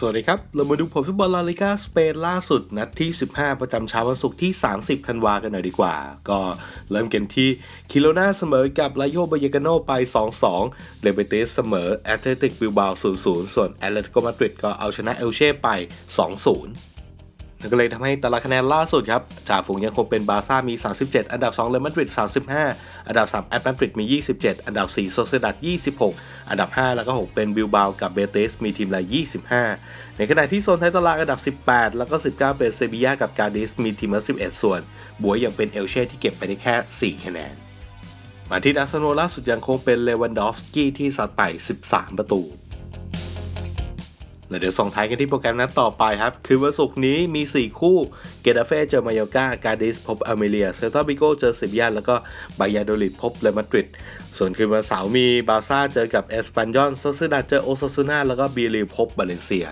สวัสดีครับ เรามาดูผลฟุตบอลลาลิกาสเปนล่าสุด นัดที่ 15 ประจำเช้าวันศุกร์ที่ 30 ธันวากันหน่อยดีกว่า ก็เริ่มกันที่คิโลนาเสมอกับไลโยบายากาโนไป 2-2 เลเบเตสเสมอแอตเลติกบิลบา0-0 ส่วนแอตเลติโกมาดริดก็เอาชนะเอลเช่ไป 2-0นั่น ก็เลยทำให้ตารางคะแนนล่าสุดครับจากฝูงยังคงเป็นบาร์ซ่ามี 37 อันดับ 2 เรอัลมาดริด 35 อันดับ 3 แอตมาดริดมี 27 อันดับ 4 โซเซดัด 26 อันดับ 5 แล้วก็ 6 เป็นบิลบากับเบเตสมีทีมละ 25 ในขณะที่โซนท้ายตารางอันดับ 18 แล้วก็ 19 เป็นเซบียากับกาดิสมีทีมละ 11 ส่วน บวยยังเป็นเอลเช่ที่เก็บไปได้แค่ 4 คะแนน มาที่อาร์เซนล่าสุดยังคงเป็นเลวันดอฟสกี้ที่ซัดไป 13 ประตู แล้วเดี๋ยวส่งท้ายกันที่โปรแกรมนัดต่อไปครับ คือวันศุกร์นี้มี 4 คู่ เกตาเฟ่เจอมายอกาการดิสพบอเมเลีย เซลตาบิโกเจอเซบียาแล้วก็บายาโดลิดพบเรอัลมาดริด ส่วนคืนวันเสาร์มีบาร์ซ่าเจอกับเอสปันยอนโซซิดาเจอโอซาซูนาแล้วก็บีรีพบบาเลนเซีย